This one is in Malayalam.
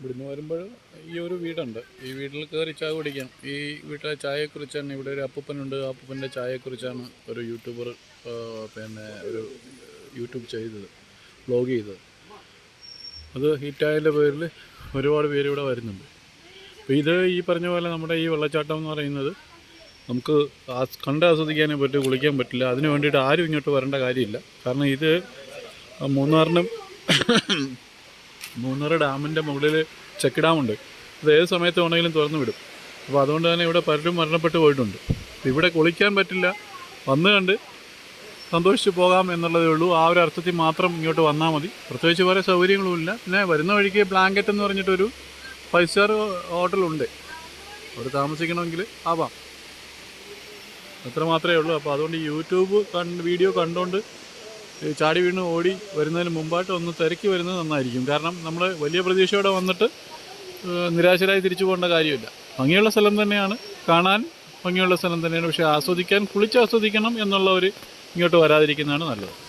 ഇവിടുന്ന് വരുമ്പോൾ ഈ ഒരു വീടുണ്ട്. ഈ വീട്ടിൽ കയറി ചായ കുടിക്കാം. ഈ വീട്ടിലെ ചായയെക്കുറിച്ചാണ് ഇവിടെ ഒരു അപ്പൂപ്പനുണ്ട്. അപ്പൂപ്പന്റെ ചായയെക്കുറിച്ചാണ് ഒരു യൂട്യൂബർ പിന്നെ ഒരു യൂട്യൂബ് ചെയ്തത് വ്ലോഗ് ചെയ്തത്. അത് ഹിറ്റായതിന്റെ പേരിൽ ഒരുപാട് പേര് ഇവിടെ വരുന്നുണ്ട്. അപ്പോൾ ഇത് ഈ പറഞ്ഞ പോലെ നമ്മുടെ ഈ വെള്ളച്ചാട്ടം എന്ന് പറയുന്നത് നമുക്ക് കണ്ട് ആസ്വദിക്കാനേ പറ്റും കുളിക്കാൻ പറ്റില്ല. അതിന് വേണ്ടിയിട്ട് ആരും ഇങ്ങോട്ട് വരേണ്ട കാര്യമില്ല. കാരണം ഇത് മൂന്നാറിനും മൂന്നാർ ഡാമിന്റെ മുകളിൽ ചെക്ക് ഡാമുണ്ട്. അത് ഏത് സമയത്ത് വേണമെങ്കിലും തുറന്നു വിടും. അപ്പോൾ അതുകൊണ്ട് തന്നെ ഇവിടെ പലരും മരണപ്പെട്ടു പോയിട്ടുണ്ട്. ഇവിടെ കുളിക്കാൻ പറ്റില്ല. വന്ന് കണ്ട് സന്തോഷിച്ച് പോകാം എന്നുള്ളതേ ഉള്ളൂ. ആ ഒരു അർത്ഥത്തിൽ മാത്രം ഇങ്ങോട്ട് വന്നാൽ മതി. പ്രത്യേകിച്ച് വേറെ സൗകര്യങ്ങളുമില്ല. പിന്നെ വരുന്ന വഴിക്ക് ബ്ലാങ്കറ്റ് എന്ന് പറഞ്ഞിട്ടൊരു ഫൈവ് സ്റ്റാർ ഹോട്ടലുണ്ട് അവിടെ താമസിക്കണമെങ്കിൽ ആവാം. അത്ര മാത്രമേ ഉള്ളൂ. അപ്പോൾ അതുകൊണ്ട് യൂട്യൂബ് കണ്ട് വീഡിയോ കണ്ടുകൊണ്ട് ചാടി വീണ് ഓടി വരുന്നതിന് മുമ്പായിട്ട് ഒന്ന് തിരക്കി വരുന്നത് നന്നായിരിക്കും. കാരണം നമ്മൾ വലിയ പ്രതീക്ഷയോടെ വന്നിട്ട് നിരാശരായി തിരിച്ചു പോകേണ്ട കാര്യമില്ല. ഭംഗിയുള്ള സ്ഥലം തന്നെയാണ്. കാണാൻ ഭംഗിയുള്ള സ്ഥലം തന്നെയാണ്. പക്ഷേ ആസ്വദിക്കാൻ കുളിച്ച് ആസ്വദിക്കണം എന്നുള്ള ഒരു ഇങ്ങോട്ട് വരാതിരിക്കുന്നതാണ് നല്ലത്.